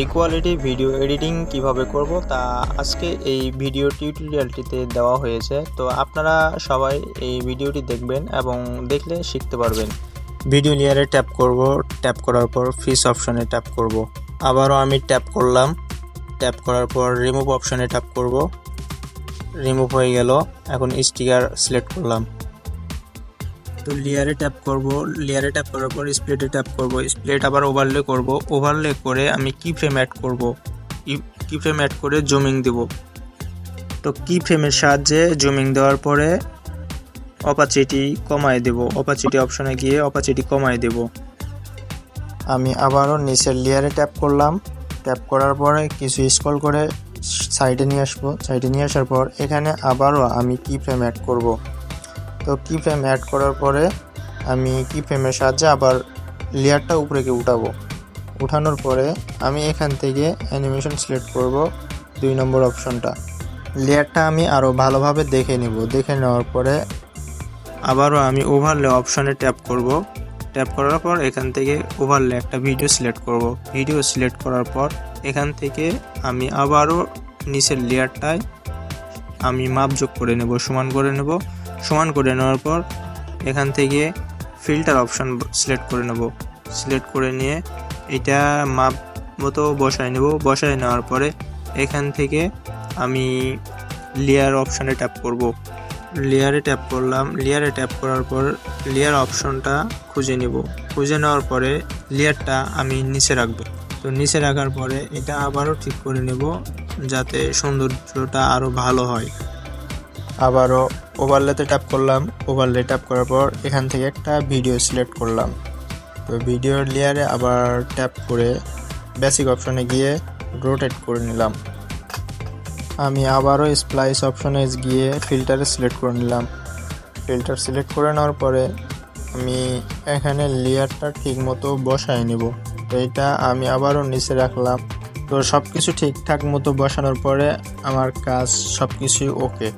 এই quality video editing কীভাবে করব তা আজকে এই ভিডিও টিউটোরিয়ালটিতে দেওয়া হয়েছে। তো আপনারা সবাই এই ভিডিওটি দেখবেন এবং দেখলে শিখতে পারবেন। ভিডিও লেয়ারে ট্যাপ করব ট্যাপ করার পর ফিস অপশনে ট্যাপ করব। আবারও আমি ট্যাপ করলাম। ট্যাপ করার পর রিমুভ অপশনে ট্যাপ করব। রিমুভ হয়ে গেল। এখন স্টিকার সিলেক্ট করলাম। তো লেয়ারে ট্যাপ করব লেয়ারে ট্যাপ করার পর স্প্লেটে ট্যাপ করব স্প্লেট আবার ওভারলে করব ওভারলে করে আমি কি ফ্রেম অ্যাড করব কি ফ্রেম অ্যাড করে জুমিং দেব। তো কি ফ্রেমের সাহায্যে জুমিং দেওয়ার পরে অপাচিটি কমায় দেব অপাচিটি অপশনে গিয়ে অপাচিটি কমায় দেব। আমি আবারও নিচের লেয়ারে ট্যাপ করলাম ট্যাপ করার পরে কিছু স্ক্রল করে সাইডে নিয়ে আসব সাইডে নিয়ে আসার পর এখানে আবারও আমি কি ফ্রেম অ্যাড করব। তো কি ফ্রেম অ্যাড করার পরে আমি কি ফ্রেমের সাহায্যে আবার লেয়ারটা উপরে গিয়ে উঠাবো। উঠানোর পরে আমি এখান থেকে অ্যানিমেশন সিলেক্ট করব দুই নম্বর অপশনটা লেয়ারটা আমি আরও ভালোভাবে দেখে নিব। দেখে নেওয়ার পরে আবারও আমি ওভারলে অপশনে ট্যাপ করব। ট্যাপ করার পর এখান থেকে ওভারলে একটা ভিডিও সিলেক্ট করব। ভিডিও সিলেক্ট করার পর এখান থেকে আমি আবারও নিচের লেয়ারটায় আমি মাপ যোগ করে নেব, সমান করে নেব। সমান করে নেওয়ার পর এখান থেকে ফিল্টার অপশন সিলেক্ট করে নেব। সিলেক্ট করে নিয়ে এটা মাপ মতো বসায় নেব। বসায় নেওয়ার পরে এখান থেকে আমি লেয়ার অপশানে ট্যাপ করব। লেয়ারে ট্যাপ করলাম। লেয়ারে ট্যাপ করার পর লেয়ার অপশনটা খুঁজে নেব। খুঁজে নেওয়ার পরে লেয়ারটা আমি নিচে রাখব। তো নিচে রাখার পরে এটা আবারও ঠিক করে নেব যাতে সৌন্দর্যটা আরও ভালো হয়। আবারও ওভারলেতে ট্যাপ করলাম। ওভারলে ট্যাপ করার পর এখান থেকে একটা ভিডিও সিলেক্ট করলাম। তো ভিডিওর লেয়ারে আবার ট্যাপ করে বেসিক অপশনে গিয়ে রোটেট করে নিলাম। আমি আবারও স্প্লাইস অপশনে গিয়ে ফিল্টারে সিলেক্ট করে নিলাম। ফিল্টার সিলেক্ট করে নেওয়ার পরে আমি এখানে লেয়ারটা ঠিক মতো বসায় নেব। তো এটা আমি আবারও নিচে রাখলাম। তো সব কিছু ঠিকঠাক মতো বসানোর পরে আমার কাজ সব কিছুই ওকে